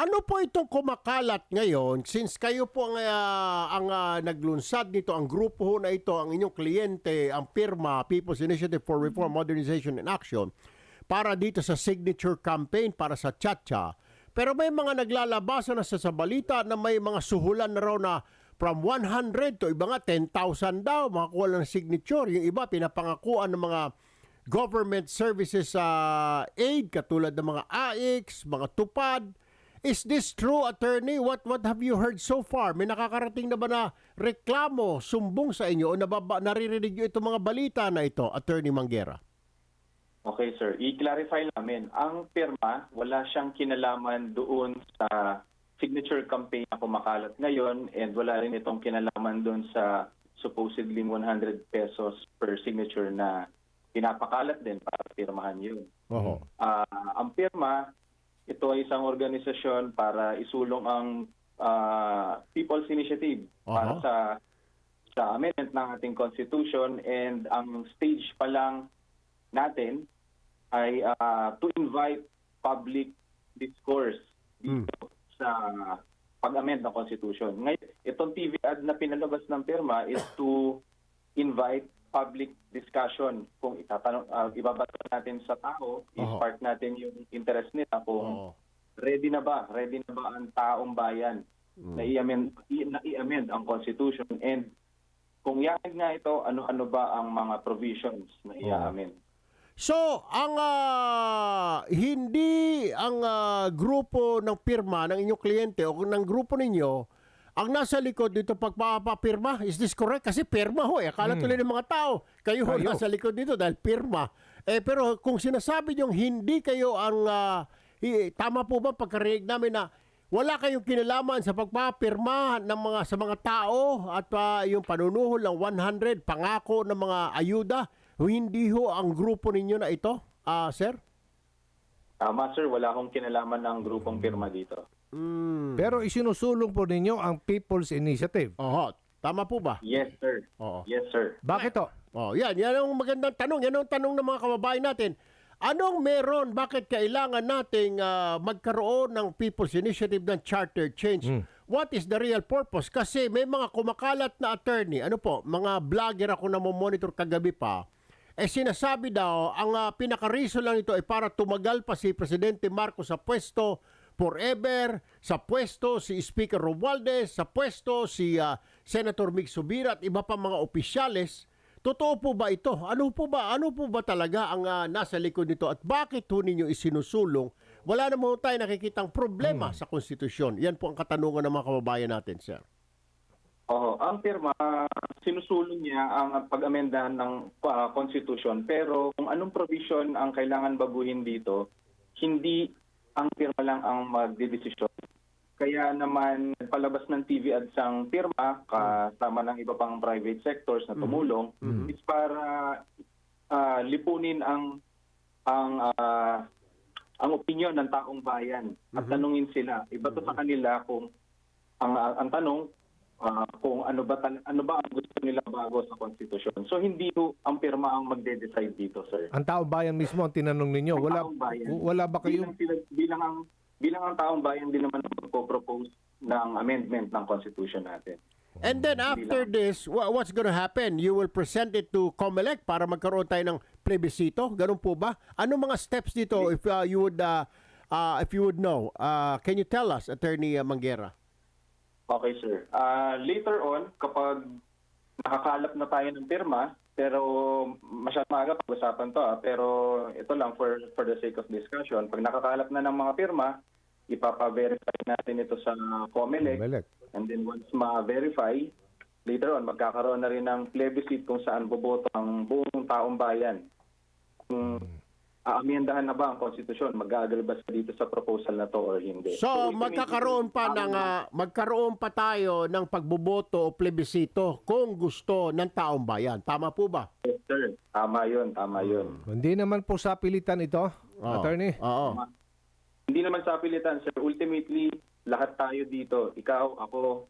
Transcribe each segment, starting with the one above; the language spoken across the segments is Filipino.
Ano po itong kumakalat ngayon since kayo po ang, ah, ang ah, naglunsad nito, ang grupo ho na ito, ang inyong kliyente, ang PIRMA, People's Initiative for Reform, Modernization and Action, para dito sa signature campaign para sa Chacha. Pero may mga naglalabasan na sa, sa balita na may mga suhulan na raw na from 100 to iba nga 10,000 daw, makakuha ng signature. Yung iba pinapangakuan ng mga government services sa aid katulad ng mga AIX, mga tupad. Is this true, attorney? What what have you heard so far? May nakakarating na ba na reklamo, sumbong sa inyo o nababa, naririnig nyo itong mga balita na ito, attorney Manguera? Okay, sir. I-clarify namin. Ang pirma, wala siyang kinalaman doon sa signature campaign na kumakalat ngayon and wala rin itong kinalaman doon sa supposedly 100 pesos per signature na pinapakalat din para pirmahan yun. Oho. Ah, ang pirma, ito ay isang organisasyon para isulong ang ah, People's Initiative para Aha. sa sa amendment ng ating constitution and ang stage pa lang natin ay ah, to invite public discourse dito sa pag-amend ng constitution. Ngayon, itong TV ad na pinalabas ng pirma is to invite public discussion. Kung itatanong uh, ibabato natin sa tao, i-spark natin yung interest nila kung Oo. ready na ba, ready na ba ang taong bayan na i-amend, na i-amend ang constitution. And kung yan nga ito, ano-ano ba ang mga provisions na i-amend? So, ang ah, hindi ang ah, grupo ng pirma ng inyong kliyente o ng grupo ninyo ang nasa likod dito pagpapapirma, is this correct? Kasi pirma ho eh. Akala tuloy ng mga tao, kayo ho Kayo. nasa likod dito dahil pirma. Eh, pero kung sinasabi niyong hindi kayo ang, ah, i- tama po ba pagkarinig namin na wala kayong kinalaman sa pagpapirma ng mga sa mga tao at ah, yung panunuhol ng 100 pangako ng mga ayuda hindi ho ang grupo ninyo na ito ah sir Tama sir, wala akong kinalaman ng grupong pirma dito. Mm. Pero isinusulong po ninyo ang People's Initiative. oho tama po ba Yes sir. Oo. Yes sir. Bakit to? oh yan yan ang magandang tanong yan ang tanong ng mga kababayan natin Anong meron? Bakit kailangan nating ah, magkaroon ng People's Initiative ng charter change? What is the real purpose? Kasi may mga kumakalat na attorney, ano po, mga vlogger ako na monitor kagabi pa, eh sinasabi daw, ang uh, pinaka-reason lang nito ay para tumagal pa si Presidente Marcos sa pwesto forever, sa pwesto si Speaker Romualdez, sa pwesto si ah, Senator Mig Subira at iba pa mga opisyales. Totoo po ba ito? Ano po ba? Ano po ba talaga ang ah, nasa likod nito at bakit ho ninyo isinusulong? Wala naman ho tayo nakikitang problema sa konstitusyon. Yan po ang katanungan ng mga kababayan natin, sir. Oo, ang pirma, sinusulong niya ang pag-amendahan ng ah, constitution pero kung anong provision ang kailangan baguhin dito, hindi ang pirma lang ang magdedesisyon. Kaya naman nagpalabas ng TV ads ang pirma kasama ng iba pang private sectors na tumulong is para ah, lipunin ang ang ah, ang opinion ng taong bayan at tanungin sila. Iba to sa kanila kung ang ang tanong ah, kung ano ba ano ba ang gusto nila bago sa constitution. So hindi ho ang pirma ang magde-decide dito, sir. Ang taong bayan mismo ang tinanong ninyo. Ang Wala, bayan. wala ba Bilang, kayong... sila- bilang ang bilang ang taong bayan din naman ang propose ng amendment ng constitution natin. And then after this, wha- what's going to happen? You will present it to COMELEC para magkaroon tayo ng plebisito? Ganun po ba? Ano mga steps dito if uh, you would uh, uh, if you would know? Uh, can you tell us, Attorney uh, Manguera? Okay, sir. Ah, later on, kapag nakakalap na tayo ng pirma, pero masyadong maaga pag-usapan to, ah, pero ito lang for for the sake of discussion. Pag nakakalap na ng mga pirma, ipapa-verify natin ito sa COMELEC. Comelec. And then once ma-verify, later on, magkakaroon na rin ng plebiscite kung saan boboto ang buong taong bayan. Kung aamiendahan na ba ang konstitusyon, mag-agree ba dito sa proposal na to or hindi. So, ultimately, magkakaroon pa ang- ng uh, magkaroon pa tayo ng pagboboto o plebisito kung gusto ng taong bayan. Tama po ba? Yes, sir. Tama yun, tama yun. Hindi naman po sa pilitan ito, Oo. attorney. Oo. Hindi naman sa pilitan, sir. Ultimately, lahat tayo dito, ikaw, ako,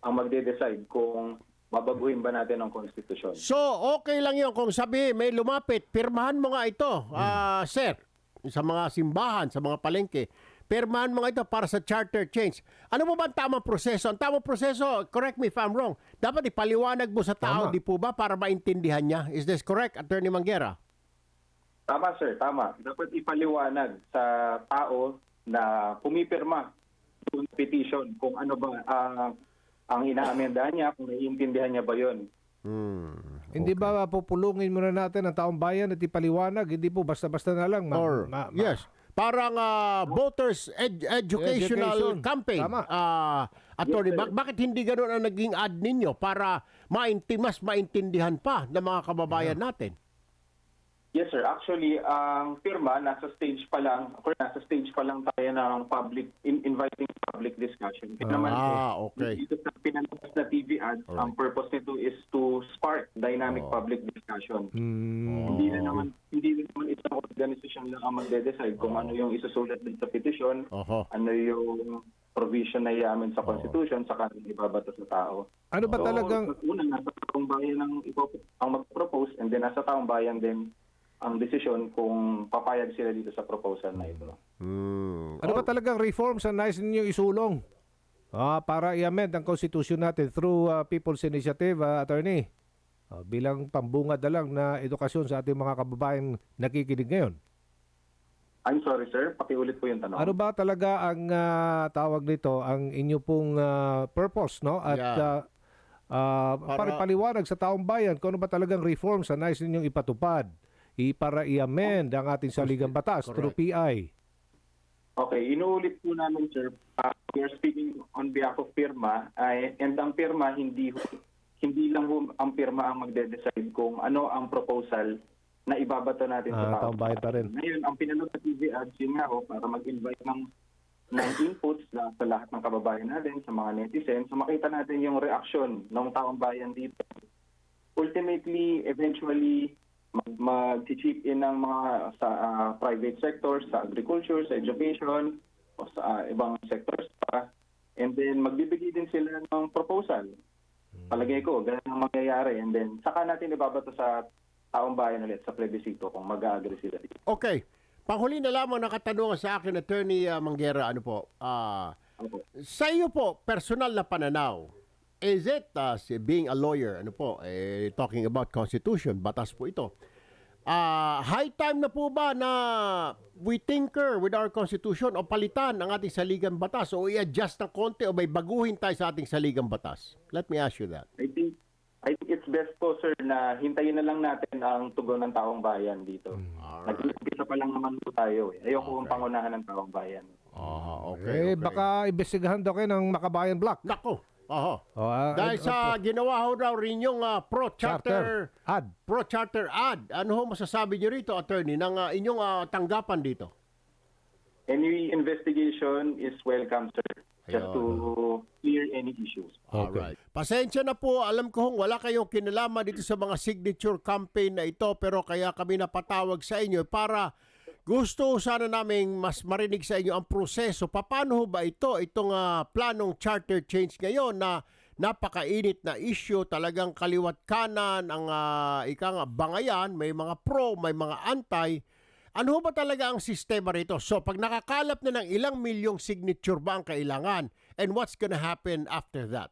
ang magde-decide kung babaguhin ba natin ang konstitusyon. So, okay lang yun kung sabi may lumapit, pirmahan mo nga ito, ah, sir, sa mga simbahan, sa mga palengke. pirmahan mga ito para sa charter change. Ano po ba ang tamang proseso? Ang tamang proseso, correct me if I'm wrong, dapat ipaliwanag mo sa tao, Tama. di po ba, para maintindihan niya? Is this correct, Attorney Manguera? Tama sir, tama. Dapat ipaliwanag sa tao na pumipirma doon sa petition kung ano ba ah, ang inaamendahan niya, kung naiintindihan niya ba yon. Hmm. Hindi ba pupulungin muna natin ang taong bayan at ipaliwanag? Hindi po basta-basta na lang. ma- Or, ma- ma- yes, parang ah, voters ed- educational Education. campaign. Tama. Ah, attorney, Yes, bak- bakit hindi ganun ang naging ad ninyo para mainti mas maintindihan pa ng mga kababayan natin? Yes sir, actually ang firma nasa stage pa lang, or nasa stage pa lang tayo ng public in, inviting public discussion. Kaya naman Ah, po, okay. dito sa pinalabas na TV ads, ang purpose nito is to spark dynamic Oh. public discussion. Hmm. Hindi na naman hindi na naman isang organisasyon lang ang magde-decide kung ano yung isusulat din sa petition, Oho. ano yung provision na iamin sa constitution sa kanang ibabato sa tao. Ano ba So, talagang... Una, nasa taong bayan ang, ang mag-propose and then nasa taong bayan din ang desisyon kung papayag sila dito sa proposal na ito. Hmm. Ano ba talagang reforms ang nais ninyo isulong? Ah, para i-amend ang constitution natin through ah, People's Initiative, ah, attorney. Ah, bilang pambungad na lang na edukasyon sa ating mga kababayan nakikinig ngayon. I'm sorry sir, pakiulit po yung tanong. Ano ba talaga ang ah, tawag nito, ang inyo pong ah, purpose, no? At Yeah. ah, ah, Para- paliwanag sa taong bayan kung ano ba talagang reforms ang nais ninyong ipatupad para i-amend ang ating saligang batas through PI. Okay, inuulit po namin sir, uh, we are speaking on behalf of firma ay and ang firma hindi hindi lang ho ang firma ang magde-decide kung ano ang proposal na ibabato natin sa Ah, tao. taong bayan pa rin. Ngayon, ang pinanood sa TV ads yun nga ho, para mag-invite ng ng inputs na, sa lahat ng kababayan natin, sa mga netizens, so makita natin yung reaction ng taong bayan dito. Ultimately, eventually, mag-chip in ng mga sa ah, private sector, sa agriculture, sa education, o sa ah, ibang sectors pa. And then, magbibigay din sila ng proposal. Palagay ko, ganun ang mangyayari. And then, saka natin ibabato sa taong bayan ulit sa plebisito kung mag-agree sila dito. Okay. Panghuli na lamang nakatanungan sa akin, Attorney ah, Manguera, ano po, ah, Opo. sa iyo po, personal na pananaw, is it, ah, si- being a lawyer, ano po, eh, talking about constitution, batas po ito, ah, high time na po ba na we tinker with our constitution o palitan ang ating saligang batas o i-adjust ng konti o may baguhin tayo sa ating saligang batas? Let me ask you that. I think I think it's best po sir na hintayin na lang natin ang tugon ng taong bayan dito. Nag-umpisa pa lang naman po tayo eh. Ayoko okay. pangunahan ng taong bayan. Ah, eh, baka imbestigahan daw kayo ng Makabayan Block. Nako. Oho. Oh, ah, Dahil eh, sa ginawa ho raw rin yung ah, pro-charter ad. pro-charter ad. Ano ho masasabi niyo rito, attorney, ng ah, inyong ah, tanggapan dito? Any investigation is welcome sir. Just to clear any issues. Alright. Pasensya na po, alam ko hong wala kayong kinalaman dito sa mga signature campaign na ito pero kaya kami napatawag sa inyo para gusto sana naming mas marinig sa inyo ang proseso. Paano ba ito, itong ah, planong charter change ngayon na napakainit na issue, talagang kaliwat kanan ang uh, ika nga bangayan, may mga pro, may mga anti. Ano ba talaga ang sistema rito? So, pag nakakalap na ng ilang milyong signature ba ang kailangan? And what's gonna happen after that?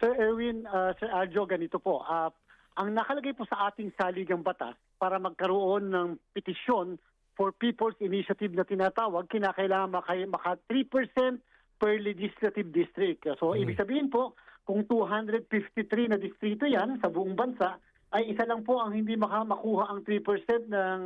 Sir Erwin, uh, Sir Aljo, ganito po. Ah, ang nakalagay po sa ating saligang batas para magkaroon ng petisyon for People's Initiative na tinatawag, kinakailangan maka, maka 3% per legislative district. So, ibig sabihin po, kung 253 na distrito yan sa buong bansa, ay isa lang po ang hindi maka makuha ang 3% ng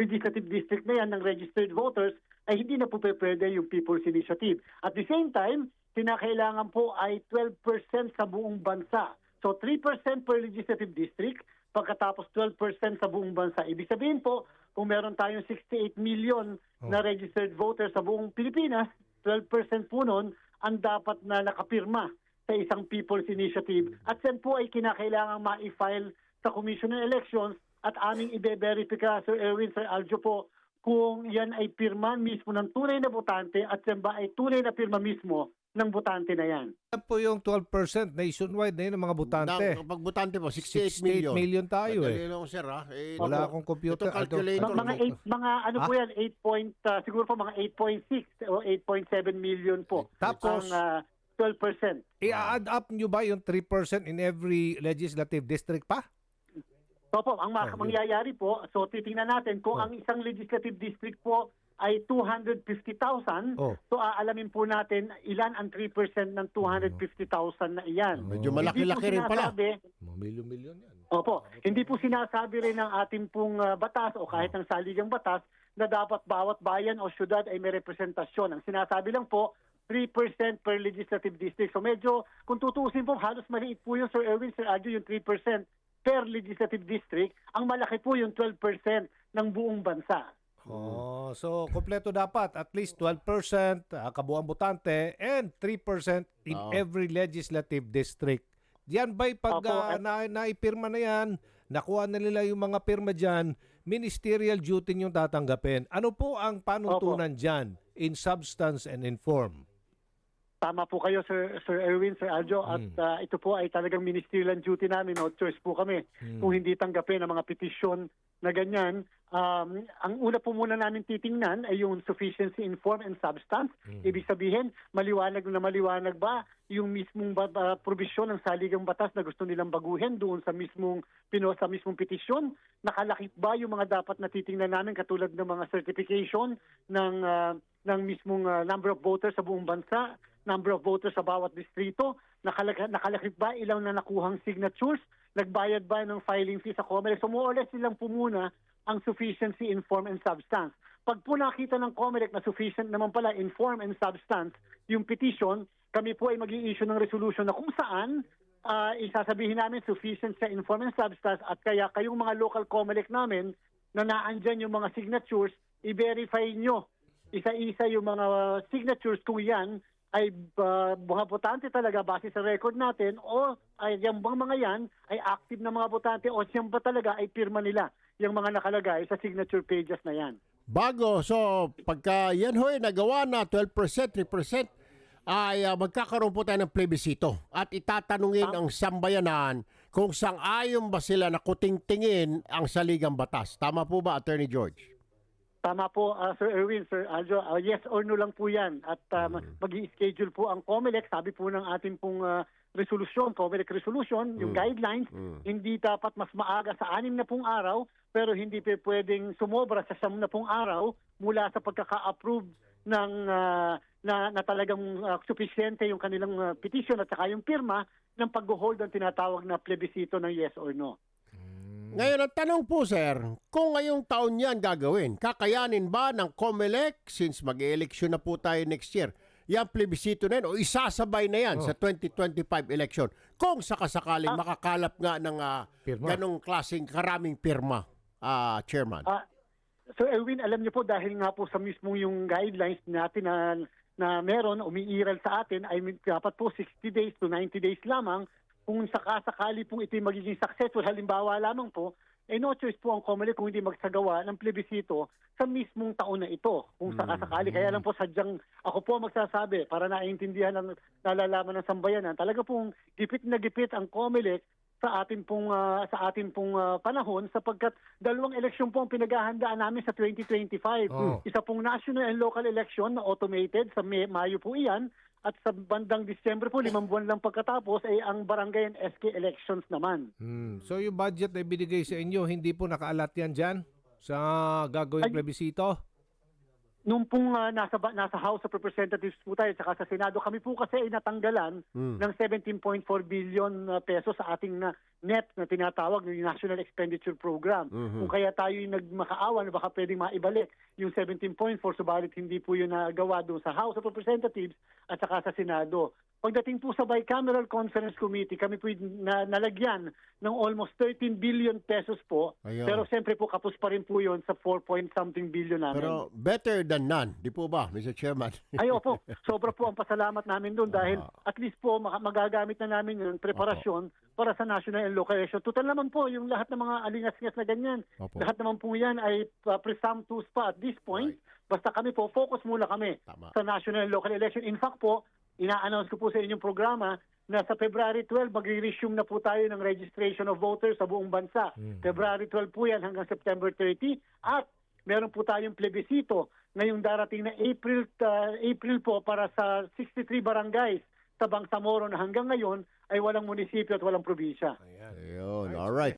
legislative district na yan ng registered voters, ay hindi na po pwede yung People's Initiative. At the same time, kinakailangan po ay 12% sa buong bansa. So 3% per legislative district, pagkatapos 12% sa buong bansa. Ibig sabihin po, kung meron tayong 68 million na registered voters sa buong Pilipinas, 12% po nun ang dapat na nakapirma sa isang People's Initiative. At yan po ay kinakailangan ma-file sa Commission on Elections at aming ibe-verify, Sir Erwin, Sir Aljo po, kung yan ay pirma mismo ng tunay na botante at yan ba ay tunay na pirma mismo ng botante na yan. Yan po yung 12% nationwide na yun ng mga butante. Ng pagbutante po, 68, 68 million. million tayo Madali eh. lang, sir, ha? Eh, Wala ito- akong computer. Ito calculator. Mga no? eight, mga ano po yan, 8 point, ah, siguro po mga 8.6 o 8.7 million po. Tapos- ang ah, 12%. I-add up nyo ba yung 3% in every legislative district pa? Opo, ang ma- Oh, mangyayari po, so titingnan natin kung Oh. ang isang legislative district po ay 250,000, Oh. so aalamin po natin ilan ang 3% ng 250,000 na iyan. Medyo Oh. malaki-laki Hindi rin pala. milyon-milyon yan. Opo, hindi po sinasabi rin ng ating pong ah, batas o kahit ng saligang batas na dapat bawat bayan o syudad ay may representasyon. Ang sinasabi lang po, 3% per legislative district. So medyo, kung tutuusin po, halos maliit po yung Sir Erwin, Sir Adjo, yung 3% per legislative district. Ang malaki po yung 12% ng buong bansa. Oh, so kompleto dapat at least 12% uh, kabuang botante and 3% in Oo. every legislative district. Diyan ba'y pag Opo, ah, at- na, naipirma na yan, nakuha na nila yung mga pirma dyan, ministerial duty yung tatanggapin. Ano po ang panuntunan dyan in substance and in form? Tama po kayo, Sir, Sir Erwin, Sir Aljo. At Hmm. ah, ito po ay talagang ministerial duty namin. No choice po kami Hmm. kung hindi tanggapin ang mga petisyon na ganyan. Um, ang una po muna namin titingnan ay yung sufficiency in form and substance. Hmm. Ibig sabihin, maliwanag na maliwanag ba yung mismong ba, ba- probisyon ng saligang batas na gusto nilang baguhin doon sa mismong pino sa mismong petisyon? Nakalakip ba yung mga dapat na titingnan namin katulad ng mga certification ng ah, ng mismong ah, number of voters sa buong bansa, number of voters sa bawat distrito, nakalak- nakalakip ba ilang na nakuhang signatures, nagbayad ba ng filing fee sa COMELEC. So more or less silang po ang sufficiency in form and substance. Pag po nakita ng COMELEC na sufficient naman pala in form and substance yung petition, kami po ay mag issue ng resolution na kung saan ah, isasabihin namin sufficient sa in form and substance at kaya kayong mga local COMELEC namin na naandyan yung mga signatures, i-verify nyo isa-isa yung mga signatures kung yan ay uh, mga botante talaga base sa record natin o ay yung bang mga yan ay active na mga botante o siyang ba talaga ay pirma nila yung mga nakalagay sa signature pages na yan. Bago, so pagka yan ho'y nagawa na 12%, 3%, ay ah, magkakaroon po tayo ng plebisito at itatanungin ang sambayanan kung sang ayon ba sila na kutingtingin ang saligang batas. Tama po ba, Attorney George? Tama po, uh, Sir Erwin, Sir Aljo. Uh, yes or no lang po yan. At uh, mag schedule po ang COMELEC. Sabi po ng ating pong uh, resolution, COMELEC resolution, yung guidelines, hindi dapat mas maaga sa anim na pong araw, pero hindi pa pwedeng sumobra sa siyam na pong araw mula sa pagkaka-approve ng uh, na, na talagang uh, sufisyente yung kanilang uh, petition at saka yung pirma ng pag-hold ng tinatawag na plebisito ng yes or no. Ngayon, ang tanong po, sir, kung ngayong taon yan gagawin, kakayanin ba ng COMELEC, since mag-election na po tayo next year, yung plebisito na yan, o isasabay na yan Oh. sa 2025 election, kung sakasakaling makakalap nga ng ah, Pirma. ganong klaseng karaming pirma, ah, Chairman. Ah, Sir Erwin, alam niyo po dahil nga po sa mismo yung guidelines natin na na meron umiiral sa atin ay dapat po 60 days to 90 days lamang kung sakasakali pong ito magiging successful halimbawa lamang po eh no choice po ang COMELEC kung hindi magsagawa ng plebisito sa mismong taon na ito. Kung sakasakali, kaya lang po sadyang ako po magsasabi para naiintindihan ng nalalaman ng sambayanan. Talaga pong gipit na gipit ang COMELEC sa atin pong ah, sa atin pong ah, panahon sapagkat dalawang eleksyon po ang pinaghahandaan namin sa 2025. Oh. Isa pong national and local election na automated sa May, Mayo po iyan at sa bandang Disyembre po limang buwan lang pagkatapos ay ang barangay and SK elections naman. Hmm. So yung budget na ibinigay sa inyo, hindi po nakaalat yan dyan sa gagawing Ay- plebisito? Nung pong ah, nasa nasa House of Representatives po tayo saka sa Senado, kami po kasi ay natanggalan Hmm. ng 17.4 billion ah, pesos sa ating na net na tinatawag ng National Expenditure Program. Mhm. Kung kaya tayo yung nagmakaawa na baka pwedeng maibalik yung 17.4 subalit hindi po yun nagawa doon sa House of Representatives at saka sa Senado. Pagdating po sa Bicameral Conference Committee, kami po na, nalagyan ng almost 13 billion pesos po. Ayun. Pero siyempre po kapos pa rin po yun sa 4 point something billion namin. Pero better than none, di po ba, Mr. Chairman? Ay, opo. Sobra po ang pasalamat namin doon dahil Ah. at least po magagamit na namin yung preparasyon para sa national election. Total naman po yung lahat ng mga alingas-ngas na ganyan. Opo. Lahat naman po yan ay uh, presumptuous pa at this point. Basta kami po, focus muna kami Tama. sa national and local election. In fact po, ina-announce ko po sa inyong programa na sa February 12, magre-resume na po tayo ng registration of voters sa buong bansa. February 12 po yan hanggang September 30. At meron po tayong plebisito ngayong darating na April, uh, April po para sa 63 barangays sa Bangsamoro na hanggang ngayon ay walang munisipyo at walang probinsya. Ayan. Ayun. All right.